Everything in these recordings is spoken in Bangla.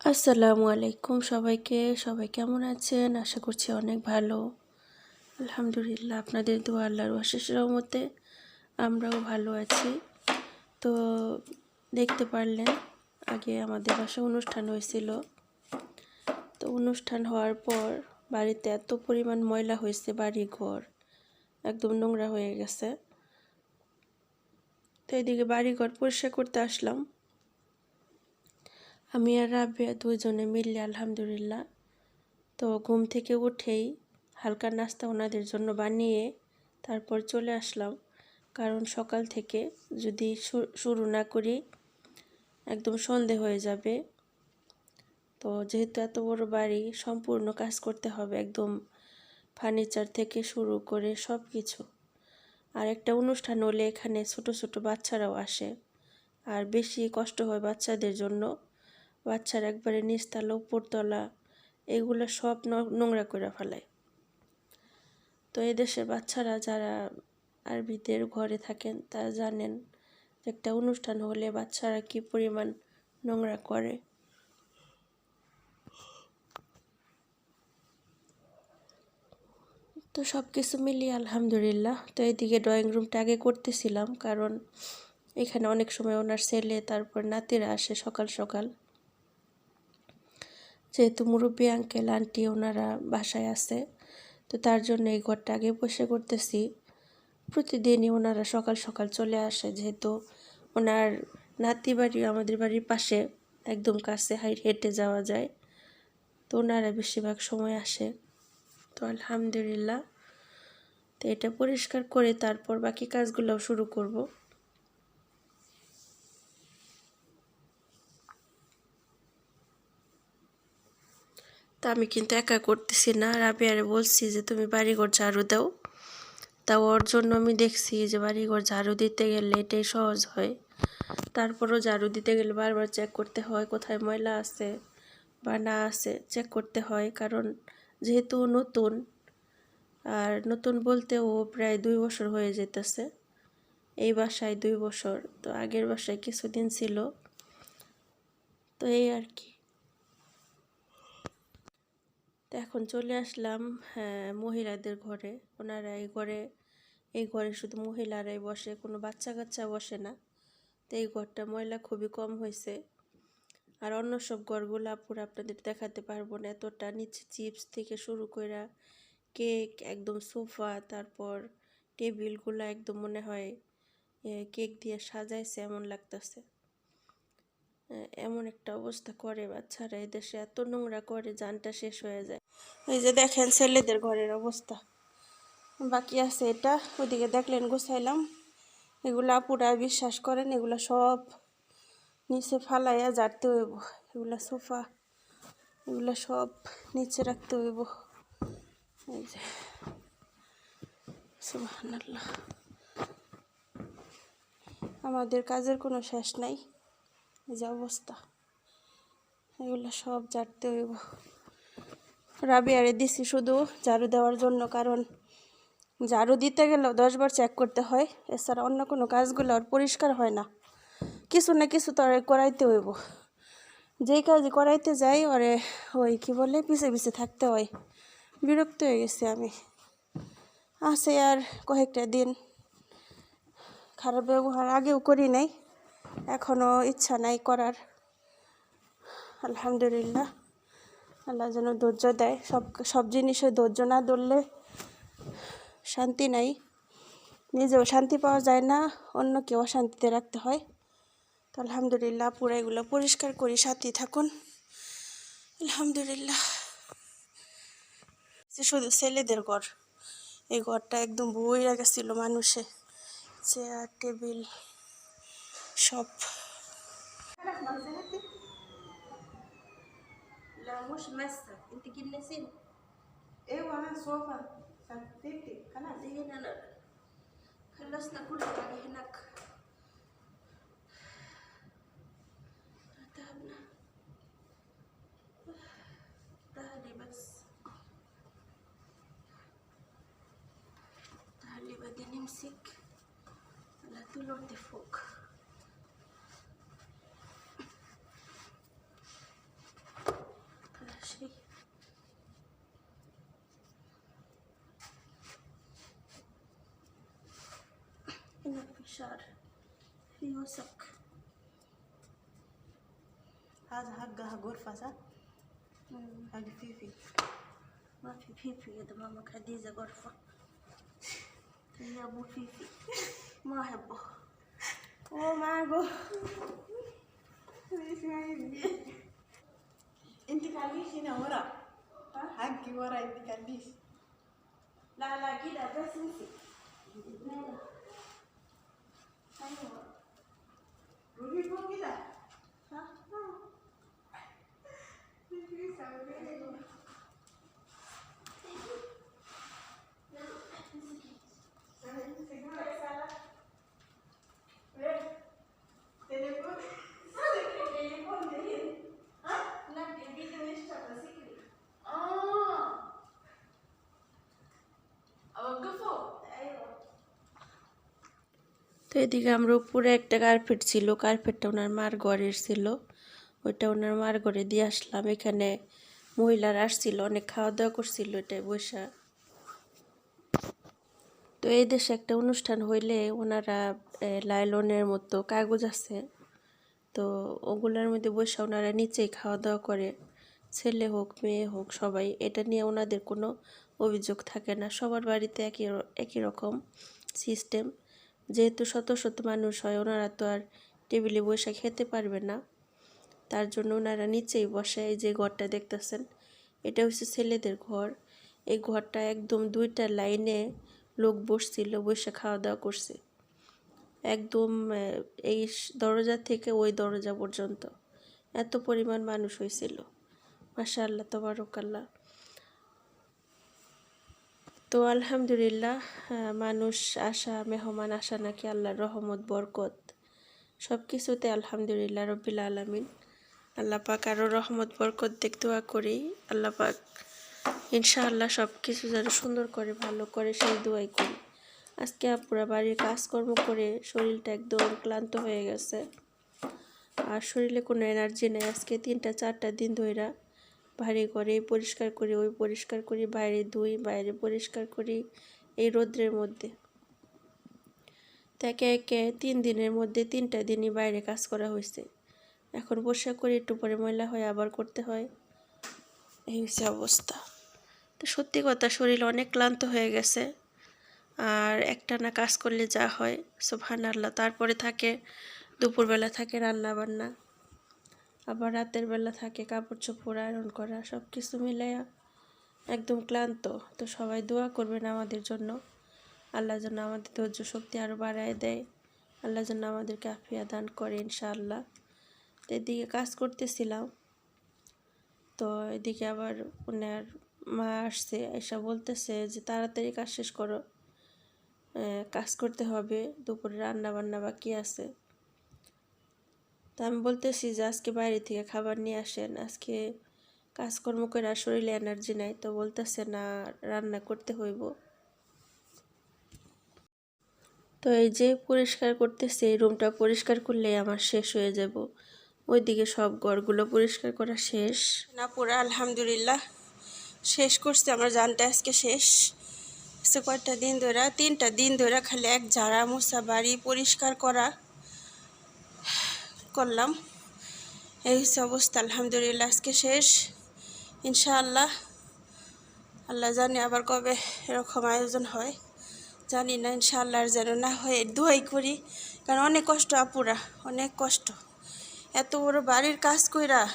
আসসালামু আলাইকুম সবাইকে। সবাই কেমন আছেন? আশা করছি অনেক ভালো। আলহামদুলিল্লাহ, আপনাদের দোয়া আল্লাহর অশেষ রহমতে আমরাও ভালো আছি। তো দেখতে পারলেন, আগে আমাদের বাসায় অনুষ্ঠান হয়েছিল। তো অনুষ্ঠান হওয়ার পর বাড়িতে এত পরিমাণ ময়লা হয়েছে বাড়ি ঘর একদম নোংরা হয়ে গেছে। তো এদিকে বাড়ি ঘর পরিষ্কার করতে আসলাম। আমি আর রাবিয়া দুজনে মিললে আলহামদুলিল্লাহ। তো ঘুম থেকে উঠেই হালকা নাস্তা ওনাদের জন্য বানিয়ে তারপর চলে আসলাম। কারণ সকাল থেকে যদি শুরু না করি একদম সন্ধে হয়ে যাবে। তো যেহেতু এত বড় বাড়ি, সম্পূর্ণ কাজ করতে হবে একদম ফার্নিচার থেকে শুরু করে সব কিছু আর একটা অনুষ্ঠান হলে এখানে ছোট ছোট বাচ্চারাও আসে। আর বেশি কষ্ট হয় বাচ্চাদের জন্য। বাচ্চারা একবারে নিচতলা উপরতলা, এগুলো সব নোংরা করে ফেলায়। তো এই দেশের বাচ্চারা যারা আরবিদের ঘরে থাকেন, তারা জানেন একটা অনুষ্ঠান হলে বাচ্চারা কি পরিমাণ নোংরা করে। তো সব কিছু মিলিয়ে আলহামদুলিল্লাহ। তো এইদিকে ড্রয়িং রুমটা আগে করতেছিলাম, কারণ এখানে অনেক সময় ওনার ছেলে, তারপর নাতিরা আসে সকাল সকাল। যেহেতু মুরব্বী আঙ্কেল, আন্টি ওনারা বাসায় আছে, তো তার জন্য এই ঘরটা আগে বসে করতেছি। প্রতিদিনই ওনারা সকাল সকাল চলে আসে, যেহেতু ওনার নাতি বাড়ি আমাদের বাড়ির পাশে, একদম কাছে হাই হেঁটে যাওয়া যায়, তো ওনারা বেশিরভাগ সময় আসে। তো আলহামদুলিল্লাহ, তো এটা পরিষ্কার করে তারপর বাকি কাজগুলোও শুরু করব। তা আমি কিন্তু একা করতেছি না। রাবিয়ারে বলছি যে, তুমি বাড়িঘর ঝাড়ু দাও। তা ওর জন্য আমি দেখছি যে, বাড়িঘর ঝাড়ু দিতে গেলে এটাই সহজ হয়। তারপরও ঝাড়ু দিতে গেলে বারবার চেক করতে হয় কোথায় ময়লা আছে বা না আছে চেক করতে হয়। কারণ যেহেতু নতুন, আর নতুন বলতে ও প্রায় দুই বছর হয়ে যেতেছে। এই বাসায় দুই বছর, তো আগের বাসায় কিছুদিন ছিল। তো এই আর কি। তো এখন চলে আসলাম হ্যাঁ, মহিলাদের ঘরে। ওনারা এই ঘরে এই ঘরে শুধু মহিলারাই বসে কোনো বাচ্চা কাচ্চা বসে না। তো এই ঘরটা ময়লা খুবই কম হয়েছে আর অন্য সব ঘরগুলো পুরো আপনাদের দেখাতে পারব না। এতটা নিচে চিপস থেকে শুরু করে কেক একদম সোফা তারপর টেবিলগুলো একদম মনে হয় কেক দিয়ে সাজাইছে এমন লাগতেছে। এমন একটা অবস্থা করে বাচ্চারা এদেশে এত নোংরা করে জানটা শেষ হয়ে যায়। এই যে দেখেন ছেলেদের ঘরের অবস্থা। বাকি আছে এটা ওইদিকে দেখলেন গোছাইলাম। এগুলা পুরা বিশ্বাস করেন, এগুলা সব নিচে ফালাইয়া জারতে হইব। এগুলা সোফা, এগুলা সব নিচে রাখতে হইব। এই যে আমাদের কাজের কোনো শেষ নাই। যে অবস্থা? এগুলো সব ঝাড়তে হইব। রাবিয়ারে দিছি শুধু ঝাড়ু দেওয়ার জন্য, কারণ ঝাড়ু দিতে গেলেও দশবার চেক করতে হয়। এছাড়া অন্য কোনো কাজগুলো আর পরিষ্কার হয় না। কিছু না কিছু তো আর করাইতে হইব। যেই কাজ করাইতে যাই, ওরে ওই কি বলে, পিছে পিছে থাকতে হয়। বিরক্ত হয়ে গেছি আমি। আছে আর কয়েকটা দিন। খারাপ ব্যবহার আগেও করি নাই। এখনও ইচ্ছা নাই করার। আলহামদুলিল্লাহ। আল্লাহ যেন ধৈর্য দেয়। সব সব জিনিসে ধৈর্য না ধরলে শান্তি নাই। নিজেও শান্তি পাওয়া যায় না অন্য কেউ শান্তিতে রাখতে হয়। তো আলহামদুলিল্লাহ পুরো এগুলো পরিষ্কার করি, সাথেই থাকুন। আলহামদুলিল্লাহ। শুধু ছেলেদের ঘর। এই ঘরটা একদম বইরা গেছিল মানুষে। Chair, table. সব لا مش انت جنسين أيوه أنا خلاص هنا خلصنا كل حاجة هناك. تعبنا تعالي بس. تعالي بدي نمسك. على طول فوق. الشعر. في وسق هذا حقها غرفة صح؟ حق فيفي ما في فيفي يا ماما خديجة غرفة. يا أبو فيفي ما أحبه. هو معه أنت خليش هنا ورا. حقي ورا أنت خليش لا لا كده بس 우리 봅니다. 자, 어. 우리 싸우게 এদিকে আমরা উপরে একটা কার্পেট ছিল কার্পেটটা ওনার মার ঘরের ছিল। ওইটা ওনার মার ঘরে দিয়ে আসলাম। এখানে মহিলারা আসছিল, অনেক খাওয়া দাওয়া করছিল এটাই বৈশা তো এই দেশে একটা অনুষ্ঠান হইলে ওনারা লাইলনের মতো কাগজ আছে। তো ওগুলোর মধ্যে বসে ওনারা নিচেই খাওয়া দাওয়া করে। ছেলে হোক, মেয়ে হোক, সবাই। এটা নিয়ে ওনাদের কোনো অভিযোগ থাকে না। সবার বাড়িতে একই একই রকম সিস্টেম যেহেতু শত শত মানুষ হয়, ওনারা তো আর টেবিলে বসে খেতে পারবে না। তার জন্য ওনারা নিচেই বসে এই যে ঘরটা দেখতেছেন, এটা হচ্ছে ছেলেদের ঘর। এই ঘরটা একদম দুইটা লাইনে লোক বসছিল, বসে খাওয়া দাওয়া করছে। একদম এই দরজা থেকে ওই দরজা পর্যন্ত। এত পরিমাণ মানুষ হয়েছিল। মাশা আল্লাহ তবারকাল্লাহ। তো আলহামদুলিল্লাহ মানুষ আসা মেহমান আসা নাকি আল্লাহর রহমত, বরকত সব কিছুতে আলহামদুলিল্লাহ রব্বিল আলমিন। আল্লাহ পাক আরও রহমত, বরকত দেখ দোয়া করি। আল্লাহ পাক ইনশাআল্লাহ সব কিছু যেন সুন্দর করে, ভালো করে সেই দোয়াই করি। আজকে আপুরা বাড়ির কাজকর্ম করে শরীরটা একদম ক্লান্ত হয়ে গেছে। আর শরীরে কোনো এনার্জি নেই। আজকে তিনটা, চারটা দিন ধইরা ভারী করে, পরিষ্কার করি, ওই পরিষ্কার করি, বাইরে ধুই, বাইরে পরিষ্কার করি, এই রোদ্রের মধ্যে। তো একে তিন দিনের মধ্যে তিনটা দিনই বাইরে কাজ করা হয়েছে। এখন বসে করি, একটু পরে ময়লা হয়ে আবার করতে হয়। এই হচ্ছে অবস্থা। তো সত্যি কথা, শরীর অনেক ক্লান্ত হয়ে গেছে। আর একটানা কাজ করলে যা হয় সোভান আল্লাহ তারপরে থাকে, দুপুরবেলা থাকে রান্না বান্না আবার রাতের বেলা থাকে কাপড় চোপড় আয়রন করা সব কিছু মিলাইয়া একদম ক্লান্ত। তো সবাই দোয়া করবেন আমাদের জন্য। আল্লাহ যেন আমাদের ধৈর্য শক্তি আরও বাড়ায় দেয়। আল্লাহ যেন আমাদেরকে আফিয়া দান করে ইনশাআল্লাহ। তো এদিকে কাজ করতেছিলাম। তো এদিকে আবার ওনার মা আসছে, এসা বলতেছে যে, তাড়াতাড়ি কাজ শেষ করো। কাজ করতে হবে। দুপুরে রান্না বান্না বাকি আছে। তা আমি বলতেছি যে, আজকে বাইরে থেকে খাবার নিয়ে আসেন, আজকে কাজকর্ম করে আর শরীরে এনার্জি নাই, তো বলতেছে না, রান্না করতে হইব। তো এই যে পরিষ্কার করতেছে, এই রুমটা পরিষ্কার করলে আমার শেষ হয়ে যাব। ওইদিকে সব ঘরগুলো পরিষ্কার করা শেষ। না পুরা আলহামদুলিল্লাহ, শেষ করছে, আমার জানটা আজকে শেষ। কয়েকটা দিন ধরে, তিনটা দিন ধরে খালি এক ঝাড়া মোছা বাড়ি পরিষ্কার করা। করলাম। এই হচ্ছে অবস্থা, আলহামদুলিল্লাহ আজকে শেষ। ইনশাআল্লাহ, আল্লাহ জানি আবার কবে এরকম আয়োজন হয়। জানি না, ইনশাআল্লাহ যেন না হয়, দোয়াই করি। কারণ অনেক কষ্ট আপুরা, অনেক কষ্ট। এত বড় বাড়ির কাজ কইরা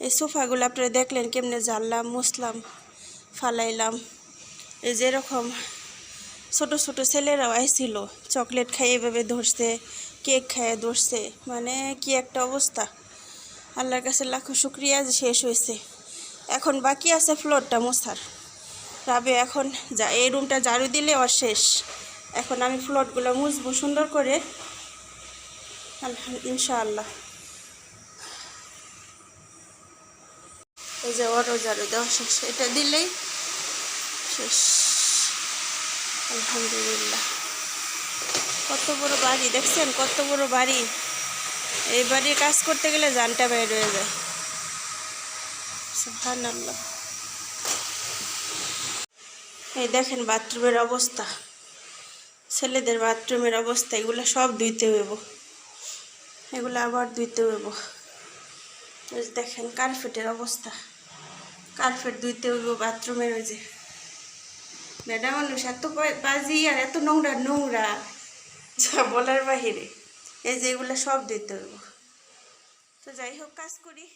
এই সোফাগুলো আপনারা দেখলেন কেমনে জানলাম মুসলাম ফালাইলাম। এই যেরকম ছোট ছোট ছেলেরাও আইছিল, চকলেট খাইয়ে এভাবে ধরছে কেক খাইয়ে ধরছে। মানে কি একটা অবস্থা। আল্লাহর কাছে লাখো শুক্রিয়া যে শেষ হয়েছে। এখন বাকি আছে ফ্লোরটা মোছার। রাবে, এখন যা, এই রুমটা ঝাড়ু দিলে আর শেষ। এখন আমি ফ্লোরগুলো মুছবো সুন্দর করে। ইনশাআল্লাহ। এই যে ওরও ঝাড়ু দেওয়া শেষ। এটা দিলেই শেষ। আলহামদুলিল্লাহ। কত বড় বাড়ি, দেখছেন? কত বড় বাড়ি। এই বাড়ির কাজ করতে গেলে জানটা বাইর হয়ে যায়। এই দেখেন বাথরুমের অবস্থা। ছেলেদের বাথরুমের অবস্থা, এগুলো সব ধুইতে হইব। এগুলো আবার ধুইতে হইব। দেখেন কার্পেটের অবস্থা। কার্পেট ধুইতে হইব বাথরুমের ওই যে। বেডা মানুষ এত বাজি আর এত নোংরা নোংরা। যা বলার বাহিরে। এই যেগুলো সব দিতে হবে তো যাই হোক কাজ করি।